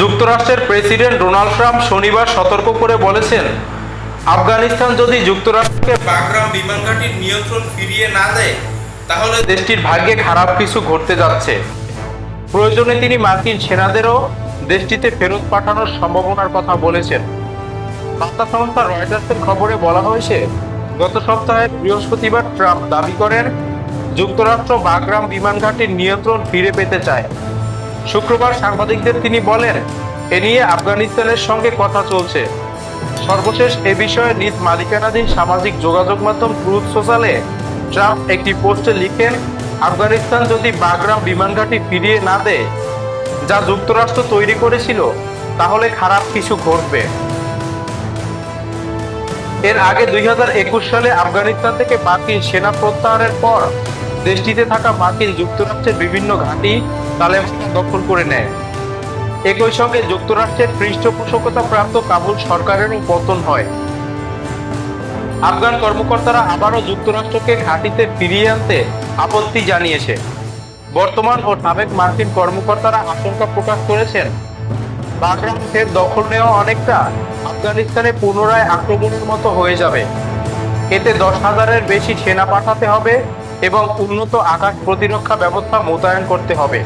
যুক্তরাষ্ট্রের president Donald Trump শনিবার সতর্ক করে বলেছেন, আফগানিস্তান যদি যুক্তরাষ্ট্রকে বাগরাম বিমান ঘাঁটির নিয়ন্ত্রণ ফিরিয়ে না দেয়, তাহলে দেশটির ভাগ্যে খারাপ কিছু ঘটতে যাচ্ছে। প্রয়োজনে তিনি মার্কিন সেনাদেরও দেশটিতে ফেরত পাঠানোর সম্ভাবনার কথা বলেছেন। বার্তা সংস্থা রয়টার্সের খবরে বলা হয়েছে, গত সপ্তাহে বৃহস্পতিবার ট্রাম্প দাবি করেন, যুক্তরাষ্ট্র বাগরাম বিমান ঘাঁটির নিয়ন্ত্রণ ফিরে পেতে চায়। শুক্রবার সাংবাদিকদের তিনি বলেন, এ নিয়ে আফগানিস্তানের সঙ্গে কথা চলছে। সর্বশেষ এ বিষয়ে নিজ মালিকানাধীন সামাজিক যোগাযোগ মাধ্যম ট্রুথ সোশ্যালে ট্রাম্প একটি পোস্টে লিখেন, আফগানিস্তান যদি বাগরাম বিমান ঘাঁটি ফিরিয়ে না দেয়, যা যুক্তরাষ্ট্র তৈরি করেছিল, তাহলে খারাপ কিছু ঘটবে। এর আগে দুই হাজার একুশ সালে আফগানিস্তান থেকে মার্কিন সেনা প্রত্যাহারের পর দেশটিতে থাকা মার্কিন যুক্তরাষ্ট্রের বিভিন্ন ঘাঁটি তালেবান দখল করে নেয়। একই সঙ্গে যুক্তরাষ্ট্রের পৃষ্ঠপোষকতা প্রাপ্ত কাবুল সরকারেরও পতন হয়। আফগান কর্মকর্তারা আবারও যুক্তরাষ্ট্রকে ঘাঁটিতে ফিরিয়ে আনতে আপত্তি জানিয়েছে। বর্তমান ও সাবেক মার্কিন কর্মকর্তারা আশঙ্কা প্রকাশ করেছেন বাগরাম দখল নেওয়া অনেকটা আফগানিস্তানে পুনরায় আক্রমণের মতো হয়ে যাবে। এতে দশ হাজারের বেশি সেনা পাঠাতে হবে এবং উন্নত আকাশ প্রতিরক্ষা ব্যবস্থা মোতায়েন করতে হবে।